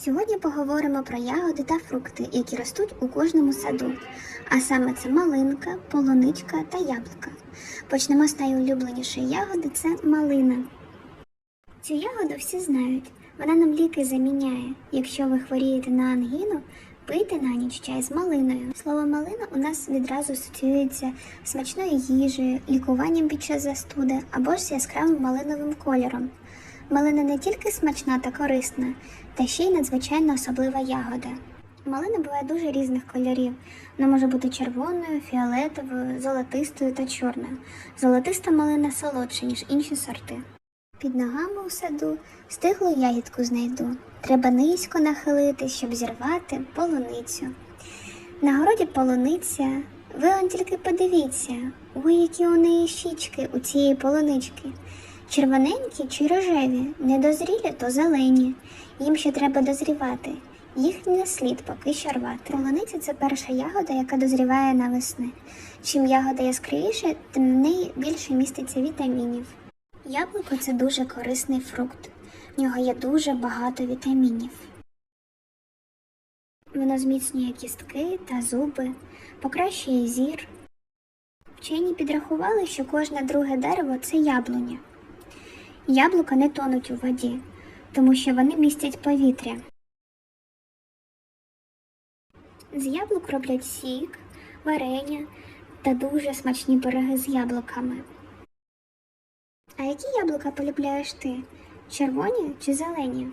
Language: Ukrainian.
Сьогодні поговоримо про ягоди та фрукти, які ростуть у кожному саду. А саме це малинка, полуничка та яблука. Почнемо з найулюбленішої ягоди це малина. Цю ягоду всі знають. Вона нам ліки заміняє. Якщо ви хворієте на ангіну, пийте на ніч чай з малиною. Слово малина у нас відразу асоціюється з смачною їжею, лікуванням під час застуди або ж з яскравим малиновим кольором. Малина не тільки смачна та корисна, та ще й надзвичайно особлива ягода. Малина буває дуже різних кольорів. Вона може бути червоною, фіолетовою, золотистою та чорною. Золотиста малина солодша, ніж інші сорти. Під ногами у саду стиглу ягідку знайду. Треба низько нахилитись, щоб зірвати полуницю. На городі полуниця, ви он тільки подивіться, ой, які у неї щічки у цієї полунички. Червоненькі чи рожеві, недозрілі, то зелені. Їм ще треба дозрівати. Їх не слід поки що рвати. Полуниця це перша ягода, яка дозріває навесни. Чим ягода яскравіша, тим в неї більше міститься вітамінів. Яблуко це дуже корисний фрукт. В нього є дуже багато вітамінів. Воно зміцнює кістки та зуби, покращує зір. Вчені підрахували, що кожне друге дерево це яблуня. Яблука не тонуть у воді, тому що вони містять повітря. З яблук роблять сік, варення та дуже смачні пироги з яблуками. А які яблука полюбляєш ти? Червоні чи зелені?